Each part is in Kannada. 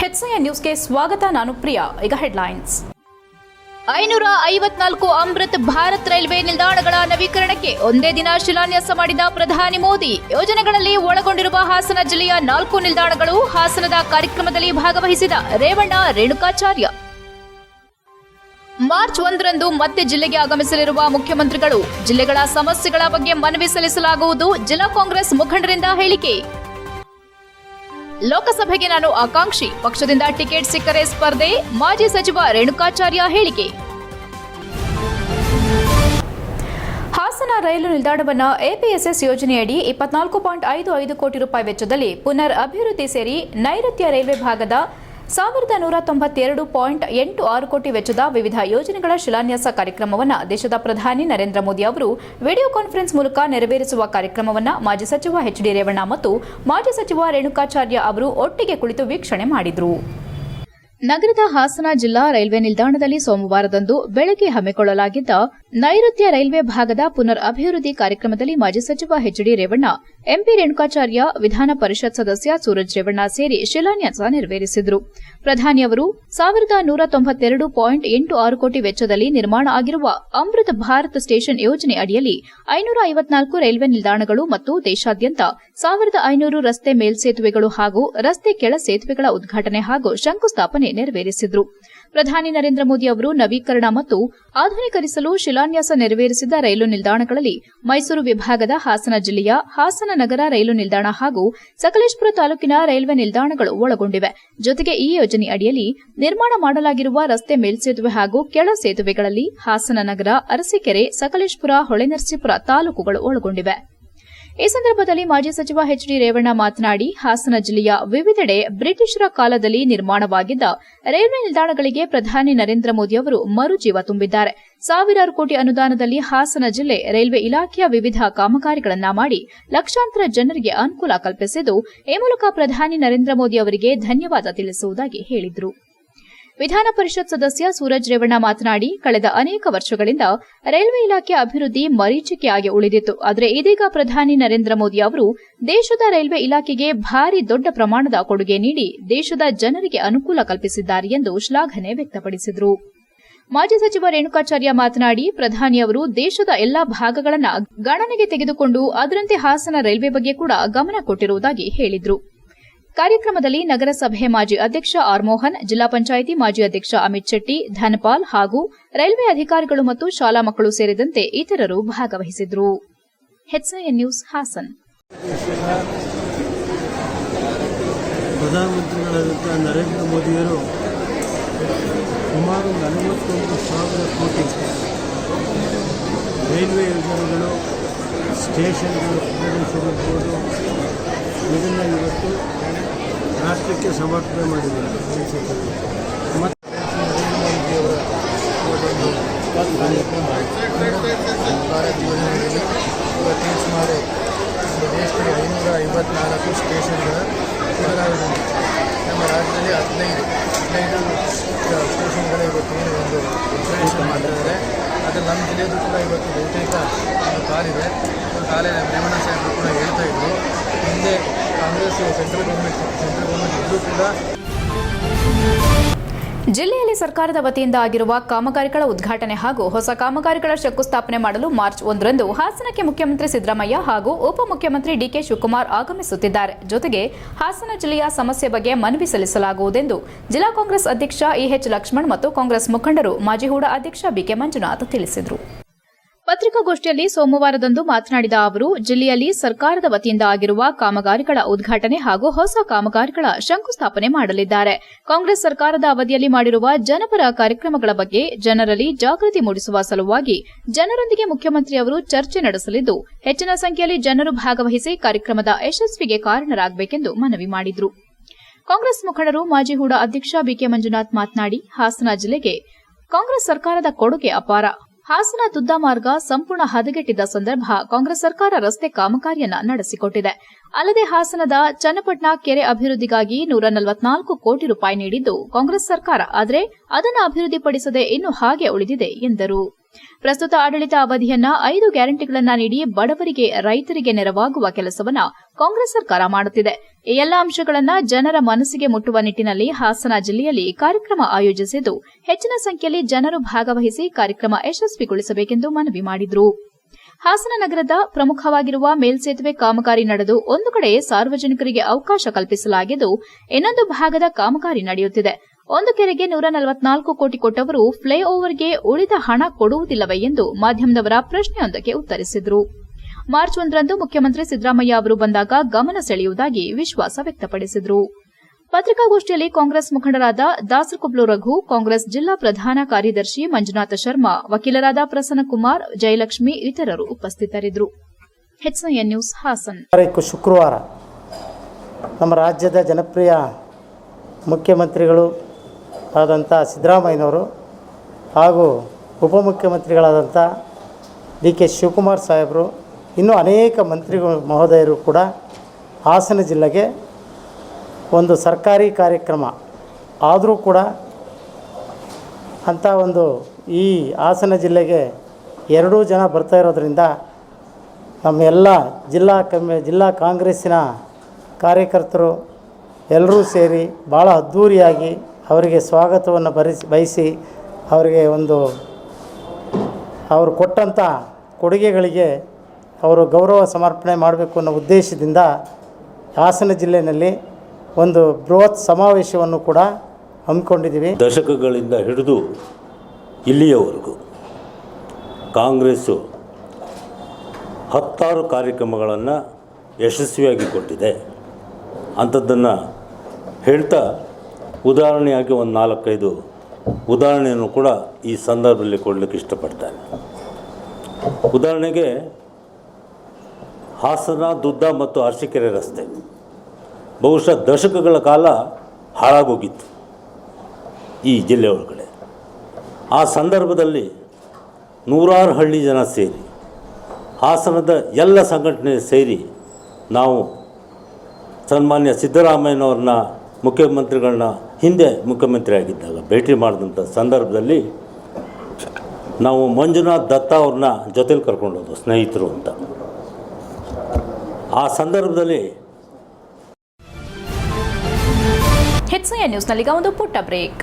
ಹೆಚ್ಐ ನ್ಯೂಸ್ಗೆ ಸ್ವಾಗತ, ನಾನು ಪ್ರಿಯಾ. ಈಗ ಹೆಡ್ಲೈನ್ಸ್. ಐನೂರ ಐವತ್ನಾಲ್ಕು ಅಮೃತ್ ಭಾರತ್ ರೈಲ್ವೆ ನಿಲ್ದಾಣಗಳ ನವೀಕರಣಕ್ಕೆ ಒಂದೇ ದಿನ ಶಿಲಾನ್ಯಾಸ ಮಾಡಿದ ಪ್ರಧಾನಿ ಮೋದಿ. ಯೋಜನೆಗಳಲ್ಲಿ ಒಳಗೊಂಡಿರುವ ಹಾಸನ ಜಿಲ್ಲೆಯ ನಾಲ್ಕು ನಿಲ್ದಾಣಗಳು ಹಾಸನದ ಕಾರ್ಯಕ್ರಮದಲ್ಲಿ ಭಾಗವಹಿಸಿದ ರೇವಣ್ಣ ರೇಣುಕಾಚಾರ್ಯ. ಮಾರ್ಚ್ ಒಂದರಂದು ಮತ್ತೆ ಜಿಲ್ಲೆಗೆ ಆಗಮಿಸಲಿರುವ ಮುಖ್ಯಮಂತ್ರಿಗಳು ಜಿಲ್ಲೆಗಳ ಸಮಸ್ಯೆಗಳ ಬಗ್ಗೆ ಮನವಿ ಸಲ್ಲಿಸಲಾಗುವುದು ಜಿಲ್ಲಾ ಕಾಂಗ್ರೆಸ್ ಮುಖಂಡರಿಂದ ಹೇಳಿಕೆ. ಲೋಕಸಭೆಗೆ ನಾನು ಆಕಾಂಕ್ಷಿ, ಪಕ್ಷದಿಂದ ಟಿಕೆಟ್ ಸಿಕ್ಕರೆ ಸ್ಪರ್ಧೆ, ಮಾಜಿ ಸಚಿವ ರೇಣುಕಾಚಾರ್ಯ ಹೇಳಿಕೆ. ಹಾಸನ ರೈಲು ನಿಲ್ದಾಣವನ್ನು ಎಪಿಎಸ್ಎಸ್ ಯೋಜನೆಯಡಿ ಇಪ್ಪತ್ನಾಲ್ಕು ಪಾಯಿಂಟ್ ಐದು ಐದು ಕೋಟಿ ರೂಪಾಯಿ ವೆಚ್ಚದಲ್ಲಿ ಪುನರ್ ಅಭಿವೃದ್ಧಿ ಸೇರಿ ನೈಋತ್ಯ ರೈಲ್ವೆ ಭಾಗದ ಸಾವಿರದ ನೂರ ತೊಂಬತ್ತೆರಡು ಪಾಯಿಂಟ್ ಎಂಟು ಆರು ಕೋಟಿ ವೆಚ್ಚದ ವಿವಿಧ ಯೋಜನೆಗಳ ಶಿಲಾನ್ಯಾಸ ಕಾರ್ಯಕ್ರಮವನ್ನು ದೇಶದ ಪ್ರಧಾನಿ ನರೇಂದ್ರ ಮೋದಿ ಅವರು ವಿಡಿಯೋ ಕಾನ್ಫರೆನ್ಸ್ ಮೂಲಕ ನೆರವೇರಿಸುವ ಕಾರ್ಯಕ್ರಮವನ್ನು ಮಾಜಿ ಸಚಿವ ಎಚ್ ಡಿ ರೇವಣ್ಣ ಮತ್ತು ಮಾಜಿ ಸಚಿವ ರೇಣುಕಾಚಾರ್ಯ ಅವರು ಒಟ್ಟಿಗೆ ಕುಳಿತು ವೀಕ್ಷಣೆ ಮಾಡಿದರು. ನಗರದ ಹಾಸನ ಜಿಲ್ಲಾ ರೈಲ್ವೆ ನಿಲ್ದಾಣದಲ್ಲಿ ಸೋಮವಾರದಂದು ಬೆಳಗ್ಗೆ ಹಮ್ಮಿಕೊಳ್ಳಲಾಗಿದ್ದ ನೈಋತ್ಯ ರೈಲ್ವೆ ಭಾಗದ ಪುನರ್ ಅಭಿವೃದ್ಧಿ ಕಾರ್ಯಕ್ರಮದಲ್ಲಿ ಮಾಜಿ ಸಚಿವ ಎಚ್ಡಿ ರೇವಣ್ಣ ಎಂಪಿ ರೇಣುಕಾಚಾರ್ಯ ವಿಧಾನ ಪರಿಷತ್ ಸದಸ್ಯ ಸೂರಜ್ ರೇವಣ್ಣ ಸೇರಿ ಶಿಲಾನ್ಯಾಸ ನೆರವೇರಿಸಿದರು. ಪ್ರಧಾನಿಯವರು ಸಾವಿರದ ನೂರ ತೊಂಬತ್ತೆರಡು ಪಾಯಿಂಟ್ ಎಂಟು ಆರು ಕೋಟಿ ವೆಚ್ಚದಲ್ಲಿ ನಿರ್ಮಾಣ ಆಗಿರುವ ಅಮೃತ ಭಾರತ್ ಸ್ಟೇಷನ್ ಯೋಜನೆ ಅಡಿಯಲ್ಲಿ ಐನೂರ ಐವತ್ನಾಲ್ಕು ರೈಲ್ವೆ ನಿಲ್ದಾಣಗಳು ಮತ್ತು ದೇಶಾದ್ಯಂತ ಸಾವಿರದ ಐನೂರು ರಸ್ತೆ ಮೇಲ್ಸೇತುವೆಗಳು ಹಾಗೂ ರಸ್ತೆ ಕೆಳ ಸೇತುವೆಗಳ ಉದ್ಘಾಟನೆ ಹಾಗೂ ಶಂಕುಸ್ಥಾಪನೆ ನೆರವೇರಿಸಿದರು. ಪ್ರಧಾನಿ ನರೇಂದ್ರ ಮೋದಿ ಅವರು ನವೀಕರಣ ಮತ್ತು ಆಧುನೀಕರಿಸಲು ಶಿಲಾನ್ಯಾಸ ನೆರವೇರಿಸಿದ ರೈಲು ನಿಲ್ದಾಣಗಳಲ್ಲಿ ಮೈಸೂರು ವಿಭಾಗದ ಹಾಸನ ಜಿಲ್ಲೆಯ ಹಾಸನ ನಗರ ರೈಲು ನಿಲ್ದಾಣ ಹಾಗೂ ಸಕಲೇಶಪುರ ತಾಲೂಕಿನ ರೈಲ್ವೆ ನಿಲ್ದಾಣಗಳು ಒಳಗೊಂಡಿವೆ. ಜೊತೆಗೆ ಈ ಯೋಜನೆ ಅಡಿಯಲ್ಲಿ ನಿರ್ಮಾಣ ಮಾಡಲಾಗಿರುವ ರಸ್ತೆ ಮೇಲ್ಸೇತುವೆ ಹಾಗೂ ಕೆಳ ಸೇತುವೆಗಳಲ್ಲಿ ಹಾಸನ ನಗರ, ಅರಸೀಕೆರೆ, ಸಕಲೇಶಪುರ, ಹೊಳೆನರಸೀಪುರ ತಾಲೂಕುಗಳು ಒಳಗೊಂಡಿವೆ. ಈ ಸಂದರ್ಭದಲ್ಲಿ ಮಾಜಿ ಸಚಿವ ಎಚ್ ಡಿ ರೇವಣ್ಣ ಮಾತನಾಡಿ, ಹಾಸನ ಜಿಲ್ಲೆಯ ವಿವಿಧೆಡೆ ಬ್ರಿಟಿಷರ ಕಾಲದಲ್ಲಿ ನಿರ್ಮಾಣವಾಗಿದ್ದ ರೈಲ್ವೆ ನಿಲ್ದಾಣಗಳಿಗೆ ಪ್ರಧಾನಿ ನರೇಂದ್ರ ಮೋದಿ ಅವರು ಮರುಜೀವ ತುಂಬಿದ್ದಾರೆ. ಸಾವಿರಾರು ಕೋಟಿ ಅನುದಾನದಲ್ಲಿ ಹಾಸನ ಜಿಲ್ಲೆ ರೈಲ್ವೆ ಇಲಾಖೆಯ ವಿವಿಧ ಕಾಮಗಾರಿಗಳನ್ನ ಮಾಡಿ ಲಕ್ಷಾಂತರ ಜನರಿಗೆ ಅನುಕೂಲ ಕಲ್ಪಿಸಿದ್ದು, ಈ ಮೂಲಕ ಪ್ರಧಾನಿ ನರೇಂದ್ರ ಮೋದಿ ಅವರಿಗೆ ಧನ್ಯವಾದ ತಿಳಿಸುವುದಾಗಿ ಹೇಳಿದರು. ವಿಧಾನ ಪರಿಷತ್ ಸದಸ್ಯ ಸೂರಜ್ ರೇವಣ್ಣ ಮಾತನಾಡಿ, ಕಳೆದ ಅನೇಕ ವರ್ಷಗಳಿಂದ ರೈಲ್ವೆ ಇಲಾಖೆ ಅಭಿವೃದ್ಧಿ ಮರೀಚಿಕೆಯಾಗಿ ಉಳಿದಿತ್ತು. ಆದರೆ ಇದೀಗ ಪ್ರಧಾನಿ ನರೇಂದ್ರ ಮೋದಿ ಅವರು ದೇಶದ ರೈಲ್ವೆ ಇಲಾಖೆಗೆ ಭಾರಿ ದೊಡ್ಡ ಪ್ರಮಾಣದ ಕೊಡುಗೆ ನೀಡಿ ದೇಶದ ಜನರಿಗೆ ಅನುಕೂಲ ಕಲ್ಪಿಸಿದ್ದಾರೆ ಎಂದು ಶ್ಲಾಘನೆ ವ್ಯಕ್ತಪಡಿಸಿದರು. ಮಾಜಿ ಸಚಿವ ರೇಣುಕಾಚಾರ್ಯ ಮಾತನಾಡಿ ಪ್ರಧಾನಿಯವರು ದೇಶದ ಎಲ್ಲಾ ಭಾಗಗಳನ್ನು ಗಣನೆಗೆ ತೆಗೆದುಕೊಂಡು ಅದರಂತೆ ಹಾಸನ ರೈಲ್ವೆ ಬಗ್ಗೆ ಕೂಡ ಗಮನ ಕೊಟ್ಟಿರುವುದಾಗಿ ಹೇಳಿದರು. ಕಾರ್ಯಕ್ರಮದಲ್ಲಿ ನಗರಸಭೆ ಮಾಜಿ ಅಧ್ಯಕ್ಷ ಆರ್ ಮೋಹನ್ ಜಿಲ್ಲಾ ಪಂಚಾಯಿತಿ ಮಾಜಿ ಅಧ್ಯಕ್ಷ ಅಮಿತ್ ಶೆಟ್ಟಿ, ಧನಪಾಲ್ ಹಾಗೂ ರೈಲ್ವೆ ಅಧಿಕಾರಿಗಳು ಮತ್ತು ಶಾಲಾ ಮಕ್ಕಳು ಸೇರಿದಂತೆ ಇತರರು ಭಾಗವಹಿಸಿದ್ರು. ನ್ಯೂಸ್, ಹಾಸನ್. ಪ್ರಧಾನಮಂತ್ರಿಗಳಾದಂಥ ನರೇಂದ್ರ ಮೋದಿಯವರು ಸುಮಾರು ನಲವತ್ತೊಂದು ಸಾವಿರ ಕೋಟಿ ರೈಲ್ವೆ ಯೋಜನೆಗಳು, ಸ್ಟೇಷನ್ಗಳು ಪ್ರಕಟಿಸಿರುವುದು ಇದನ್ನು ಇವತ್ತು ರಾಷ್ಟ್ರಕ್ಕೆ ಸಮರ್ಪಣೆ ಮಾಡಿದ್ದಾರೆ. ಮತ್ತು ಭಾರತ್ ಯೋಜನೆಯಲ್ಲಿ ಇವತ್ತು ಸುಮಾರು ದೇಶದಲ್ಲಿ ಐನೂರ ಐವತ್ನಾಲ್ಕು ಸ್ಟೇಷನ್ಗಳ ಬದಲಾವಣೆ ನಮ್ಮ ರಾಜ್ಯದಲ್ಲಿ ಹದಿನೈದು ಹದಿನೈದು ಸ್ಟೇಷನ್ಗಳು ಇವತ್ತು ಏನು ಒಂದು ಇನ್ಸ್ಟಾಲೇಷನ್ ಮಾಡಿದ್ದಾರೆ ಅದು ನಮ್ಮ ಜಿಲ್ಲೆಯದು ಕೂಡ ಇವತ್ತು ಬಹುತೇಕ ಒಂದು ಕಾಲಿದೆ ಕಾಲೇ ರೇವಣ್ಣ ಸಾಹೇಬರು ಕೂಡ ಹೇಳ್ತಾ ಇದ್ರು ಹಿಂದೆ Congress central government central government ಇದ್ದರೂ ಕೂಡ ಜಿಲ್ಲೆಯಲ್ಲಿ ಸರ್ಕಾರದ ವತಿಯಿಂದ ಆಗಿರುವ ಕಾಮಗಾರಿಗಳ ಉದ್ಘಾಟನೆ ಹಾಗೂ ಹೊಸ ಕಾಮಗಾರಿಗಳ ಶಂಕುಸ್ಥಾಪನೆ ಮಾಡಲು ಮಾರ್ಚ್ ಒಂದರಂದು ಹಾಸನಕ್ಕೆ ಮುಖ್ಯಮಂತ್ರಿ ಸಿದ್ದರಾಮಯ್ಯ ಹಾಗೂ ಉಪಮುಖ್ಯಮಂತ್ರಿ ಡಿಕೆ ಶಿವಕುಮಾರ್ ಆಗಮಿಸುತ್ತಿದ್ದಾರೆ. ಜೊತೆಗೆ ಹಾಸನ ಜಿಲ್ಲೆಯ ಸಮಸ್ಯೆ ಬಗ್ಗೆ ಮನವಿ ಸಲ್ಲಿಸಲಾಗುವುದೆಂದು ಜಿಲ್ಲಾ ಕಾಂಗ್ರೆಸ್ ಅಧ್ಯಕ್ಷ ಇಎಚ್ ಲಕ್ಷ್ಮಣ್ ಮತ್ತು ಕಾಂಗ್ರೆಸ್ ಮುಖಂಡರು ಮಾಜಿ ಹೂಡ ಅಧ್ಯಕ್ಷ ಬಿಕೆ ಮಂಜುನಾಥ್ ತಿಳಿಸಿದರು. ಪತ್ರಿಕಾಗೋಷ್ಠಿಯಲ್ಲಿ ಸೋಮವಾರದಂದು ಮಾತನಾಡಿದ ಅವರು, ಜಿಲ್ಲೆಯಲ್ಲಿ ಸರ್ಕಾರದ ವತಿಯಿಂದ ಆಗಿರುವ ಕಾಮಗಾರಿಗಳ ಉದ್ಘಾಟನೆ ಹಾಗೂ ಹೊಸ ಕಾಮಗಾರಿಗಳ ಶಂಕುಸ್ಥಾಪನೆ ಮಾಡಲಿದ್ದಾರೆ. ಕಾಂಗ್ರೆಸ್ ಸರ್ಕಾರದ ಅವಧಿಯಲ್ಲಿ ಮಾಡಿರುವ ಜನಪರ ಕಾರ್ಯಕ್ರಮಗಳ ಬಗ್ಗೆ ಜನರಲ್ಲಿ ಜಾಗೃತಿ ಮೂಡಿಸುವ ಸಲುವಾಗಿ ಜನರೊಂದಿಗೆ ಮುಖ್ಯಮಂತ್ರಿ ಅವರು ಚರ್ಚೆ ನಡೆಸಲಿದ್ದು, ಹೆಚ್ಚಿನ ಸಂಖ್ಯೆಯಲ್ಲಿ ಜನರು ಭಾಗವಹಿಸಿ ಕಾರ್ಯಕ್ರಮದ ಯಶಸ್ವಿಗೆ ಕಾರಣರಾಗಬೇಕೆಂದು ಮನವಿ ಮಾಡಿದರು. ಕಾಂಗ್ರೆಸ್ ಮುಖಂಡರು ಮಾಜಿ ಹೂಡ ಅಧ್ಯಕ್ಷ ಬಿಕೆ ಮಂಜುನಾಥ್ ಮಾತನಾಡಿ, ಹಾಸನ ಜಿಲ್ಲೆಗೆ ಕಾಂಗ್ರೆಸ್ ಸರ್ಕಾರದ ಕೊಡುಗೆ ಅಪಾರ. ಹಾಸನ ದುದ್ದ ಮಾರ್ಗ ಸಂಪೂರ್ಣ ಹದಗೆಟ್ಟಿದ್ದ ಸಂದರ್ಭ ಕಾಂಗ್ರೆಸ್ ಸರ್ಕಾರ ರಸ್ತೆ ಕಾಮಗಾರಿಯನ್ನ ನಡೆಸಿಕೊಟ್ಟಿದೆ. ಅಲ್ಲದೆ ಹಾಸನದ ಚನ್ನಪಟ್ಟಣ ಕೆರೆ ಅಭಿವೃದ್ಧಿಗಾಗಿ ನೂರ ನಲವತ್ನಾಲ್ಕು ಕೋಟಿ ರೂಪಾಯಿ ನೀಡಿದ್ದು ಕಾಂಗ್ರೆಸ್ ಸರ್ಕಾರ. ಆದರೆ ಅದನ್ನು ಅಭಿವೃದ್ಧಿಪಡಿಸದೆ ಇನ್ನು ಹಾಗೆ ಉಳಿದಿದೆ ಎಂದರು. ಪ್ರಸ್ತುತ ಆಡಳಿತ ಅವಧಿಯನ್ನ ಐದು ಗ್ಯಾರಂಟಿಗಳನ್ನ ನೀಡಿ ಬಡವರಿಗೆ ರೈತರಿಗೆ ನೆರವಾಗುವ ಕೆಲಸವನ್ನ ಕಾಂಗ್ರೆಸ್ ಸರ್ಕಾರ ಮಾಡುತ್ತಿದೆ. ಈ ಎಲ್ಲ ಅಂಶಗಳನ್ನ ಜನರ ಮನಸ್ಸಿಗೆ ಮುಟ್ಟುವ ನಿಟ್ಟಿನಲ್ಲಿ ಹಾಸನ ಜಿಲ್ಲೆಯಲ್ಲಿ ಕಾರ್ಯಕ್ರಮ ಆಯೋಜಿಸಿದ್ದು, ಹೆಚ್ಚಿನ ಸಂಖ್ಯೆಯಲ್ಲಿ ಜನರು ಭಾಗವಹಿಸಿ ಕಾರ್ಯಕ್ರಮ ಯಶಸ್ವಿಗೊಳಿಸಬೇಕೆಂದು ಮನವಿ ಮಾಡಿದರು. ಹಾಸನ ನಗರದ ಪ್ರಮುಖವಾಗಿರುವ ಮೇಲ್ಸೇತುವೆ ಕಾಮಗಾರಿ ನಡೆದು ಒಂದು ಕಡೆ ಸಾರ್ವಜನಿಕರಿಗೆ ಅವಕಾಶ ಕಲ್ಪಿಸಲಾಗಿದ್ದು, ಇನ್ನೊಂದು ಭಾಗದ ಕಾಮಗಾರಿ ನಡೆಯುತ್ತಿದೆ. ಒಂದು ಕೆರೆಗೆ ನೂರ ನಲವತ್ನಾಲ್ಕು ಕೋಟಿ ಕೊಟ್ಟವರು ಫ್ಲೈಓವರ್ಗೆ ಉಳಿದ ಹಣ ಕೊಡುವುದಿಲ್ಲವೇ ಎಂದು ಮಾಧ್ಯಮದವರ ಪ್ರಶ್ನೆಯೊಂದಕ್ಕೆ ಉತ್ತರಿಸಿದರು. ಮಾರ್ಚ್ ಒಂದರಂದು ಮುಖ್ಯಮಂತ್ರಿ ಸಿದ್ದರಾಮಯ್ಯ ಅವರು ಬಂದಾಗ ಗಮನ ಸೆಳೆಯುವುದಾಗಿ ವಿಶ್ವಾಸ ವ್ಯಕ್ತಪಡಿಸಿದರು. ಪತ್ರಿಕಾಗೋಷ್ಠಿಯಲ್ಲಿ ಕಾಂಗ್ರೆಸ್ ಮುಖಂಡರಾದ ದಾಸರಕುಬ್ಲು ರಘು, ಕಾಂಗ್ರೆಸ್ ಜಿಲ್ಲಾ ಪ್ರಧಾನ ಕಾರ್ಯದರ್ಶಿ ಮಂಜುನಾಥ ಶರ್ಮಾ, ವಕೀಲರಾದ ಪ್ರಸನ್ನಕುಮಾರ್ ಜಯಲಕ್ಷ್ಮಿ ಇತರರು ಉಪಸ್ಥಿತರಿದ್ದರು. ಶುಕ್ರವಾರ ನಮ್ಮ ರಾಜ್ಯದ ಜನಪ್ರಿಯ ಮುಖ್ಯಮಂತ್ರಿಗಳು ಆದಂಥ ಸಿದ್ದರಾಮಯ್ಯನವರು ಹಾಗೂ ಉಪಮುಖ್ಯಮಂತ್ರಿಗಳಾದಂಥ ಡಿ ಕೆ ಶಿವಕುಮಾರ್ ಸಾಹೇಬರು, ಇನ್ನೂ ಅನೇಕ ಮಂತ್ರಿಗಳು, ಮಹೋದಯರು ಕೂಡ ಹಾಸನ ಜಿಲ್ಲೆಗೆ ಒಂದು ಸರ್ಕಾರಿ ಕಾರ್ಯಕ್ರಮ ಆದರೂ ಕೂಡ ಅಂಥ ಒಂದು ಈ ಹಾಸನ ಜಿಲ್ಲೆಗೆ ಎರಡೂ ಜನ ಬರ್ತಾ ಇರೋದರಿಂದ ನಮ್ಮೆಲ್ಲ ಜಿಲ್ಲಾ ಕಮ್ಮಿ ಜಿಲ್ಲಾ ಕಾಂಗ್ರೆಸ್ಸಿನ ಕಾರ್ಯಕರ್ತರು ಎಲ್ಲರೂ ಸೇರಿ ಭಾಳ ಅದ್ಧೂರಿಯಾಗಿ ಅವರಿಗೆ ಸ್ವಾಗತವನ್ನು ಬರಿಸಿ, ಬಯಸಿ ಅವರಿಗೆ ಒಂದು, ಅವರು ಕೊಟ್ಟಂಥ ಕೊಡುಗೆಗಳಿಗೆ ಅವರು ಗೌರವ ಸಮರ್ಪಣೆ ಮಾಡಬೇಕು ಅನ್ನೋ ಉದ್ದೇಶದಿಂದ ಹಾಸನ ಜಿಲ್ಲೆಯಲ್ಲಿ ಒಂದು ಬೃಹತ್ ಸಮಾವೇಶವನ್ನು ಕೂಡ ಹಮ್ಮಿಕೊಂಡಿದ್ದೀವಿ. ದಶಕಗಳಿಂದ ಹಿಡಿದು ಇಲ್ಲಿಯವರೆಗೂ ಕಾಂಗ್ರೆಸ್ಸು ಹತ್ತಾರು ಕಾರ್ಯಕ್ರಮಗಳನ್ನು ಯಶಸ್ವಿಯಾಗಿ ಕೊಟ್ಟಿದೆ. ಅಂಥದ್ದನ್ನು ಹೇಳ್ತಾ ಉದಾಹರಣೆಯಾಗಿ ಒಂದು ನಾಲ್ಕೈದು ಉದಾಹರಣೆಯನ್ನು ಕೂಡ ಈ ಸಂದರ್ಭದಲ್ಲಿ ಕೊಡಲಿಕ್ಕೆ ಇಷ್ಟಪಡ್ತಾರೆ ಉದಾಹರಣೆಗೆ ಹಾಸನ ದುದ್ದ ಮತ್ತು ಅರಸೀಕೆರೆ ರಸ್ತೆ. ಬಹುಶಃ ದಶಕಗಳ ಕಾಲ ಹಾಳಾಗೋಗಿತ್ತು ಈ ಜಿಲ್ಲೆ ಒಳಗಡೆ. ಆ ಸಂದರ್ಭದಲ್ಲಿ ನೂರಾರು ಹಳ್ಳಿ ಜನ ಸೇರಿ, ಹಾಸನದ ಎಲ್ಲ ಸಂಘಟನೆ ಸೇರಿ ನಾವು ಸನ್ಮಾನ್ಯ ಸಿದ್ದರಾಮಯ್ಯನವ್ರನ್ನ ಮುಖ್ಯಮಂತ್ರಿಗಳನ್ನ ಹಿಂದೆ ಮುಖ್ಯಮಂತ್ರಿ ಆಗಿದ್ದಾಗ ಭೇಟಿ ಮಾಡಿದಂಥ ಸಂದರ್ಭದಲ್ಲಿ ನಾವು ಮಂಜುನಾಥ್ ದತ್ತ ಅವ್ರನ್ನ ಜೊತೆಲಿ ಕರ್ಕೊಂಡು ಹೋದ್ವು, ಸ್ನೇಹಿತರು ಅಂತ. ಆ ಸಂದರ್ಭದಲ್ಲಿ ಹೆಚ್ಚಿನ ನ್ಯೂಸ್ನಲ್ಲಿಗ ಒಂದು ಪುಟ್ಟ ಬ್ರೇಕ್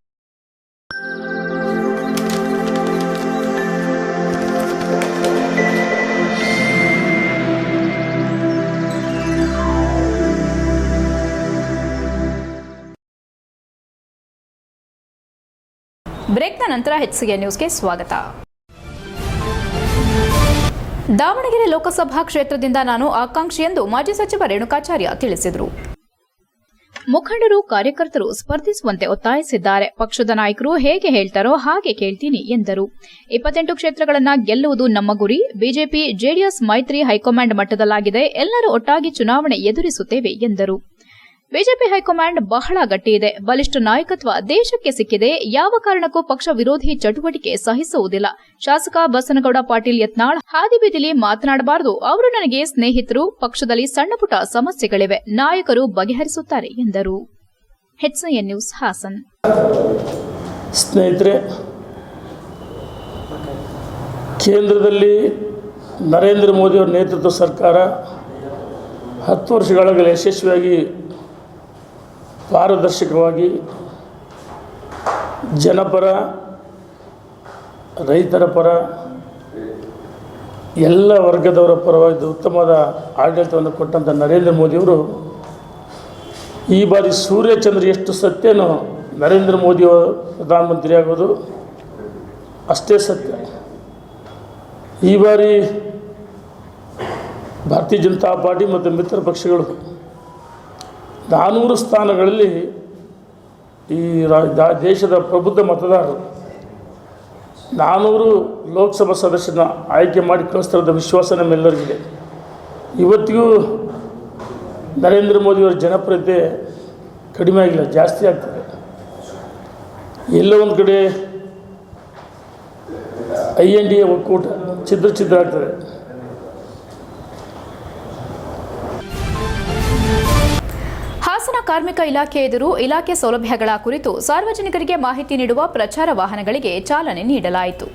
ಬ್ರೇಕ್ನ ನಂತರ ಹೆಚ್ಚಿಗೆ ನ್ಯೂಸ್ಗೆ ಸ್ವಾಗತ. ದಾವಣಗೆರೆ ಲೋಕಸಭಾ ಕ್ಷೇತ್ರದಿಂದ ನಾನು ಆಕಾಂಕ್ಷಿ ಎಂದು ಮಾಜಿ ಸಚಿವ ರೇಣುಕಾಚಾರ್ಯ ತಿಳಿಸಿದರು. ಮುಖಂಡರು, ಕಾರ್ಯಕರ್ತರು ಸ್ಪರ್ಧಿಸುವಂತೆ ಒತ್ತಾಯಿಸಿದ್ದಾರೆ. ಪಕ್ಷದ ನಾಯಕರು ಹೇಗೆ ಹೇಳ್ತಾರೋ ಹಾಗೆ ಕೇಳ್ತೀನಿ ಎಂದರು. ಇಪ್ಪತ್ತೆಂಟು ಕ್ಷೇತ್ರಗಳನ್ನು ಗೆಲ್ಲುವುದು ನಮ್ಮ ಗುರಿ. ಬಿಜೆಪಿ, ಜೆಡಿಎಸ್ ಮೈತ್ರಿ ಹೈಕಮಾಂಡ್ ಮಟ್ಟದಲ್ಲಾಗಿದೆ. ಎಲ್ಲರೂ ಒಟ್ಟಾಗಿ ಚುನಾವಣೆ ಎದುರಿಸುತ್ತೇವೆ ಎಂದರು. ಬಿಜೆಪಿ ಹೈಕಮಾಂಡ್ ಬಹಳ ಗಟ್ಟಿ ಇದೆ ಬಲಿಷ್ಠ ನಾಯಕತ್ವ ದೇಶಕ್ಕೆ ಸಿಕ್ಕಿದೆ. ಯಾವ ಕಾರಣಕ್ಕೂ ಪಕ್ಷ ವಿರೋಧಿ ಚಟುವಟಿಕೆ ಸಹಿಸುವುದಿಲ್ಲ. ಶಾಸಕ ಬಸನಗೌಡ ಪಾಟೀಲ್ ಯತ್ನಾಳ್ ಹಾದಿಬೀದಿಲಿ ಮಾತನಾಡಬಾರದು. ಅವರು ನನಗೆ ಸ್ನೇಹಿತರು. ಪಕ್ಷದಲ್ಲಿ ಸಣ್ಣಪುಟ್ಟ ಸಮಸ್ಯೆಗಳಿವೆ. ನಾಯಕರು ಬಗೆಹರಿಸುತ್ತಾರೆ ಎಂದರು. ನ್ಯೂಸ್ ಹಾಸನ್. ಸ್ನೇಹಿತರೆ, ಕೇಂದ್ರದಲ್ಲಿ ನರೇಂದ್ರ ಮೋದಿಯವರ ನೇತೃತ್ವ ಸರ್ಕಾರ ಹತ್ತು ವರ್ಷಗಳಾಗಲೇ ಯಶಸ್ವಿಯಾಗಿ ಪಾರದರ್ಶಕವಾಗಿ ಜನಪರ, ರೈತರ ಪರ, ಎಲ್ಲ ವರ್ಗದವರ ಪರವಾಗಿ ಉತ್ತಮವಾದ ಆಡಳಿತವನ್ನು ಕೊಟ್ಟಂಥ ನರೇಂದ್ರ ಮೋದಿಯವರು, ಈ ಬಾರಿ ಸೂರ್ಯಚಂದ್ರ ಎಷ್ಟು ಸತ್ಯನೋ ನರೇಂದ್ರ ಮೋದಿಯವರು ಪ್ರಧಾನಮಂತ್ರಿ ಆಗೋದು ಅಷ್ಟೇ ಸತ್ಯ. ಈ ಬಾರಿ ಭಾರತೀಯ ಜನತಾ ಪಾರ್ಟಿ ಮತ್ತು ಮಿತ್ರ ಪಕ್ಷಗಳು ನಾನ್ನೂರು ಸ್ಥಾನಗಳಲ್ಲಿ ಈ ದೇಶದ ಪ್ರಬುದ್ಧ ಮತದಾರರು ನಾನೂರು ಲೋಕಸಭಾ ಸದಸ್ಯನ ಆಯ್ಕೆ ಮಾಡಿ ಕಳಿಸ್ತಿರೋದ ವಿಶ್ವಾಸ ನಮ್ಮೆಲ್ಲರಿಗಿದೆ. ಇವತ್ತಿಗೂ ನರೇಂದ್ರ ಮೋದಿಯವರ ಜನಪ್ರಿಯತೆ ಕಡಿಮೆ ಆಗಿಲ್ಲ, ಜಾಸ್ತಿ ಆಗ್ತದೆ. ಎಲ್ಲೋ ಒಂದು ಕಡೆ ಐ ಎನ್ ಡಿ ಎ ಒಕ್ಕೂಟ, ಛಿದ್ರ ಛಿದ್ರ ಆಗ್ತದೆ. ಕಾರ್ಮಿಕ ಇಲಾಖೆ ಎದುರು ಇಲಾಖೆ ಸೌಲಭ್ಯಗಳ ಕುರಿತು ಸಾರ್ವಜನಿಕರಿಗೆ ಮಾಹಿತಿ ನೀಡುವ ಪ್ರಚಾರ ವಾಹನಗಳಿಗೆ ಚಾಲನೆ ನೀಡಲಾಯಿತು.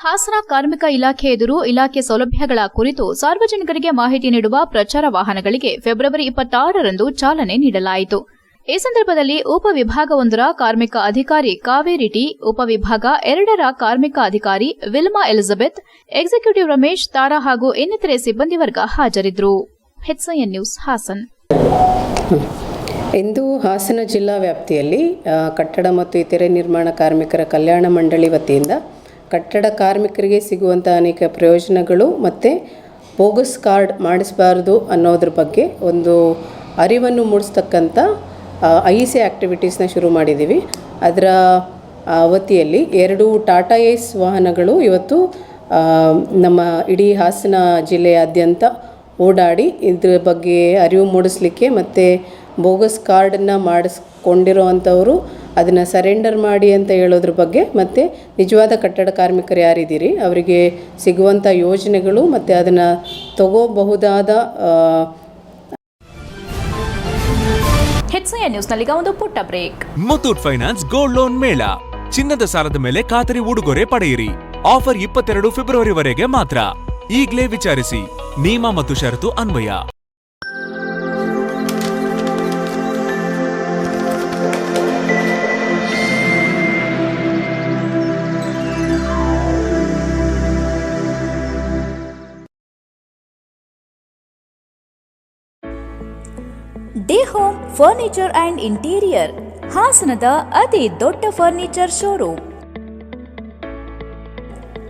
ಹಾಸನ ಕಾರ್ಮಿಕ ಇಲಾಖೆ ಎದುರು ಇಲಾಖೆ ಸೌಲಭ್ಯಗಳ ಕುರಿತು ಸಾರ್ವಜನಿಕರಿಗೆ ಮಾಹಿತಿ ನೀಡುವ ಪ್ರಚಾರ ವಾಹನಗಳಿಗೆ ಫೆಬ್ರವರಿ ಇಪ್ಪತ್ತಾರರಂದು ಚಾಲನೆ ನೀಡಲಾಯಿತು. ಈ ಸಂದರ್ಭದಲ್ಲಿ ಉಪವಿಭಾಗವೊಂದರ ಕಾರ್ಮಿಕ ಅಧಿಕಾರಿ ಕಾವೇರಿ ಟಿ ಉಪವಿಭಾಗ ಎರಡರ ಕಾರ್ಮಿಕ ಅಧಿಕಾರಿ Wilma Elizabeth, executive Ramesh Tara ಹಾಗೂ ಇನ್ನಿತರೆ ಸಿಬ್ಬಂದಿ ವರ್ಗ ಹಾಜರಿದ್ದರು. ನ್ಯೂಸ್ ಹಾಸನ್. ಇಂದು ಹಾಸನ ಜಿಲ್ಲಾ ವ್ಯಾಪ್ತಿಯಲ್ಲಿ ಕಟ್ಟಡ ಮತ್ತು ಇತರೆ ನಿರ್ಮಾಣ ಕಾರ್ಮಿಕರ ಕಲ್ಯಾಣ ಮಂಡಳಿ ವತಿಯಿಂದ ಕಟ್ಟಡ ಕಾರ್ಮಿಕರಿಗೆ ಸಿಗುವಂಥ ಅನೇಕ ಪ್ರಯೋಜನಗಳು ಮತ್ತು ಬೋಗಸ್ ಕಾರ್ಡ್ ಮಾಡಿಸಬಾರ್ದು ಅನ್ನೋದ್ರ ಬಗ್ಗೆ ಒಂದು ಅರಿವನ್ನು ಮೂಡಿಸ್ತಕ್ಕಂಥ ಐ ಸಿ ಆ್ಯಕ್ಟಿವಿಟೀಸ್ನ ಶುರು ಮಾಡಿದ್ದೀವಿ ಅದರ ವತಿಯಲ್ಲಿ ಎರಡು ಟಾಟಾ ಏಸ್ ವಾಹನಗಳು ಇವತ್ತು ನಮ್ಮ ಇಡೀ ಹಾಸನ ಜಿಲ್ಲೆಯಾದ್ಯಂತ ಓಡಾಡಿ ಇದ್ರ ಬಗ್ಗೆ ಅರಿವು ಮೂಡಿಸ್ಲಿಕ್ಕೆ ಮತ್ತು ಬೋಗಸ್ ಕಾರ್ಡನ್ನು ಮಾಡಿಸ್ಕೊಂಡಿರೋ ಅಂಥವರು ಅದನ್ನು ಸರೆಂಡರ್ ಮಾಡಿ ಅಂತ ಹೇಳೋದ್ರ ಬಗ್ಗೆ ಮತ್ತು ನಿಜವಾದ ಕಟ್ಟಡ ಕಾರ್ಮಿಕರು ಯಾರಿದ್ದೀರಿ? ಅವರಿಗೆ ಸಿಗುವಂಥ ಯೋಜನೆಗಳು ಮತ್ತು ಅದನ್ನು ತಗೋಬಹುದಾದ ಆ, ಹೆಚ್ಐಎನ್ ನ್ಯೂಸ್ನಲ್ಲೀಗ ಒಂದು ಪುಟ್ಟ break. Muthoot finance gold loan ಮೇಳ. ಚಿನ್ನದ ಸಾಲದ ಮೇಲೆ ಖಾತರಿ ಉಡುಗೊರೆ ಪಡೆಯಿರಿ. ಆಫರ್ ಇಪ್ಪತ್ತೆರಡು ಫೆಬ್ರವರಿವರೆಗೆ ಮಾತ್ರ. ಈಗಲೇ ವಿಚಾರಿಸಿ ನಿಯಮ ಮತ್ತು ಷರತ್ತು ಅನ್ವಯ. The home furniture and interior ಹಾಸನದ ಅತಿ ದೊಡ್ಡ furniture showroom.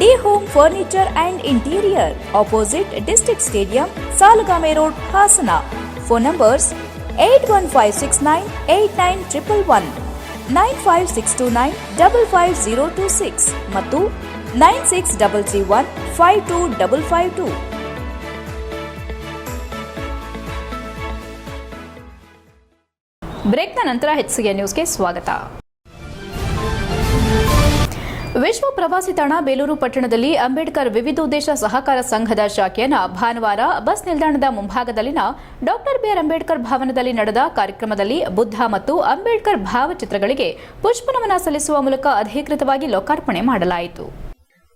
The home furniture and interior opposite district stadium Salagame road Hassan phone numbers eight one five six nine eight nine triple one nine five six two nine double five zero two six ಮತ್ತು nine six double three one five two double five two ಬ್ರೇಕ್ನ ನಂತರ ಹೆಚ್ಚಿಗೆ ನ್ಯೂಸ್ಗೆ ಸ್ವಾಗತ. ವಿಶ್ವ ಪ್ರವಾಸಿ ತಾಣ ಬೇಲೂರು ಪಟ್ಟಣದಲ್ಲಿ ಅಂಬೇಡ್ಕರ್ ವಿವಿಧೋದ್ದೇಶ ಸಹಕಾರ ಸಂಘದ ಶಾಖೆಯನ್ನು ಭಾನುವಾರ ಬಸ್ ನಿಲ್ದಾಣದ ಮುಂಭಾಗದಲ್ಲಿನ ಡಾಕ್ಟರ್ ಬಿಆರ್ ಅಂಬೇಡ್ಕರ್ ಭವನದಲ್ಲಿ ನಡೆದ ಕಾರ್ಯಕ್ರಮದಲ್ಲಿ ಬುದ್ಧ ಮತ್ತು ಅಂಬೇಡ್ಕರ್ ಭಾವಚಿತ್ರಗಳಿಗೆ ಪುಷ್ಪನಮನ ಸಲ್ಲಿಸುವ ಮೂಲಕ ಅಧಿಕೃತವಾಗಿ ಲೋಕಾರ್ಪಣೆ ಮಾಡಲಾಯಿತು.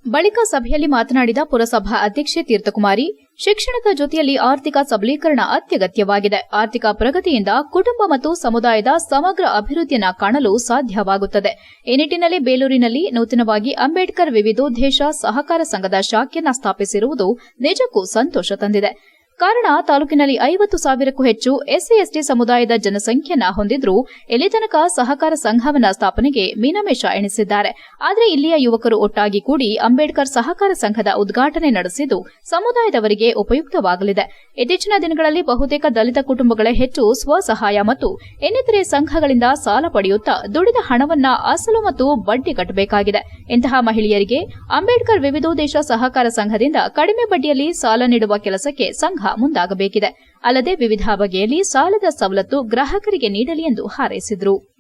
ಬಳಿಕ ಸಭೆಯಲ್ಲಿ ಮಾತನಾಡಿದ ಪುರಸಭಾ ಅಧ್ಯಕ್ಷೆ ತೀರ್ಥಕುಮಾರಿ, ಶಿಕ್ಷಣದ ಜೊತೆಯಲ್ಲಿ ಆರ್ಥಿಕ ಸಬಲೀಕರಣ ಅತ್ಯಗತ್ಯವಾಗಿದೆ. ಆರ್ಥಿಕ ಪ್ರಗತಿಯಿಂದ ಕುಟುಂಬ ಮತ್ತು ಸಮುದಾಯದ ಸಮಗ್ರ ಅಭಿವೃದ್ಧಿಯನ್ನು ಕಾಣಲು ಸಾಧ್ಯವಾಗುತ್ತದೆ. ಈ ನಿಟ್ಟಿನಲ್ಲಿ ಬೇಲೂರಿನಲ್ಲಿ ನೂತನವಾಗಿ ಅಂಬೇಡ್ಕರ್ ವಿವಿಧೋದ್ದೇಶ ಸಹಕಾರ ಸಂಘದ ಶಾಖೆಯನ್ನು ಸ್ಥಾಪಿಸಿರುವುದು ನಿಜಕ್ಕೂ ಸಂತೋಷ ತಂದಿದೆ. ಕಾರಣ ತಾಲೂಕಿನಲ್ಲಿ ಐವತ್ತು ಸಾವಿರಕ್ಕೂ ಹೆಚ್ಚು ಎಸ್ಸಿ ಎಸ್ಟಿ ಸಮುದಾಯದ ಜನಸಂಖ್ಯೆಯನ್ನ ಹೊಂದಿದ್ರೂ ಎಲೆತನಕ ತನಕ ಸಹಕಾರ ಸಂಘವನ್ನ ಸ್ಥಾಪನೆಗೆ ಮೀನಮೇಷ ಎಣಿಸಿದ್ದಾರೆ. ಆದರೆ ಇಲ್ಲಿಯ ಯುವಕರು ಒಟ್ಟಾಗಿ ಕೂಡಿ ಅಂಬೇಡ್ಕರ್ ಸಹಕಾರ ಸಂಘದ ಉದ್ಘಾಟನೆ ನಡೆಸಿದ್ದು ಸಮುದಾಯದವರಿಗೆ ಉಪಯುಕ್ತವಾಗಲಿದೆ. ಇತ್ತೀಚಿನ ದಿನಗಳಲ್ಲಿ ಬಹುತೇಕ ದಲಿತ ಕುಟುಂಬಗಳೇ ಹೆಚ್ಚು ಸ್ವಸಹಾಯ ಮತ್ತು ಇನ್ನಿತರೆ ಸಂಘಗಳಿಂದ ಸಾಲ ಪಡೆಯುತ್ತಾ ದುಡಿದ ಹಣವನ್ನ ಅಸಲು ಮತ್ತು ಬಡ್ಡಿ ಕಟ್ಟಬೇಕಾಗಿದೆ. ಇಂತಹ ಮಹಿಳೆಯರಿಗೆ ಅಂಬೇಡ್ಕರ್ ವಿವಿಧೋದ್ದೇಶ ಸಹಕಾರ ಸಂಘದಿಂದ ಕಡಿಮೆ ಬಡ್ಡಿಯಲ್ಲಿ ಸಾಲ ನೀಡುವ ಕೆಲಸಕ್ಕೆ ಸಂಘ ಮುಂದಾಗಬೇಕಿದೆ. ಅಲ್ಲದೆ ವಿವಿಧ ಬಗೆಯಲ್ಲಿ ಸಾಲದ ಸವಲತ್ತು ಗ್ರಾಹಕರಿಗೆ ನೀಡಲಿ ಎಂದು ಹಾರೈಸಿದರು.